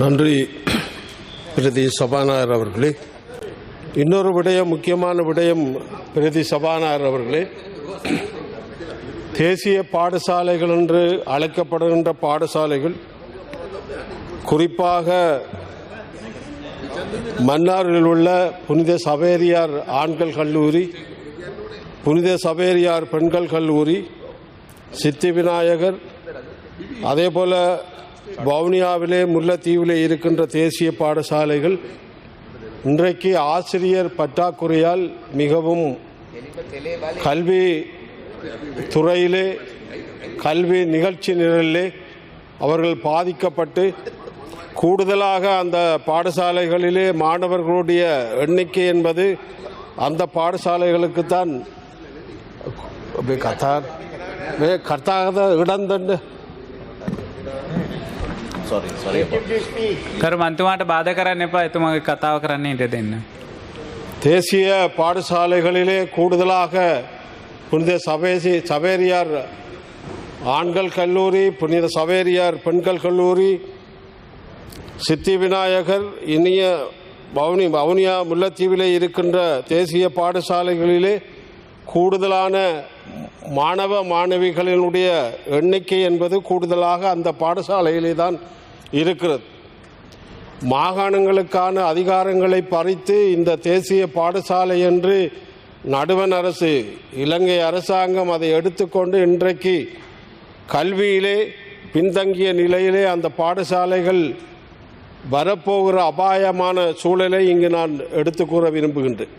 நன்றி பிரதி சபாநாயகர் அவர்களே. இன்னொரு விடயம் முக்கியமான விடயம் பிரதி சபாநாயகர் அவர்களே. தேசிய பாடசாலைகள் என்று அழைக்கப்படுகின்ற பாடசாலைகள் குறிப்பாக மன்னாரில் உள்ள புனித சவேரியார் ஆண்கள் கல்லூரி புனித சவேரியார் பெண்கள் கல்லூரி சித்தி விநாயகர் அதே போல் வவுனியாவிலே முல்லைத்தீவிலே இருக்கின்ற தேசிய பாடசாலைகள் இன்றைக்கு ஆசிரியர் பற்றாக்குறையால் மிகவும் கல்வி துறையிலே கல்வி நிகழ்ச்சி நிரலிலே அவர்கள் பாதிக்கப்பட்டு கூடுதலாக அந்த பாடசாலைகளிலே மாணவர்களுடைய எண்ணிக்கை என்பது அந்த பாடசாலைகளுக்குத்தான் கத்தார் கர்த்தாக இடந்தண்டு කරු මන්තුමාට බාධ කරන්න එපා එතුමගේ කතාව කරන්න ඉට දෙන්න. தேசிய பாடசாலைகளிலே கூடுதலாக புனித சபேசி சவேரியார் ஆண்கள் கல்லூரி புனித சவேரியார் பெண்கள் கல்லூரி சித்தி விநாயகர் இனிய வவுனி வவுனியா முல்லைத்தீவிலே இருக்கின்ற தேசிய பாடசாலைகளிலே கூடுதலான மாணவ மாணவிகளினுடைய எண்ணிக்கை என்பது கூடுதலாக அந்த பாடசாலையிலே தான் இருக்கிறது. மாகாணங்களுக்கான அதிகாரங்களை பறித்து இந்த தேசிய பாடசாலை என்று நடுவன் அரசு இலங்கை அரசாங்கம் அதை எடுத்துக்கொண்டு இன்றைக்கு கல்வியிலே பின்தங்கிய நிலையிலே அந்த பாடசாலைகள் வரப்போகிற அபாயமான சூழலை இங்கு நான் எடுத்துக்கூற விரும்புகின்றேன்.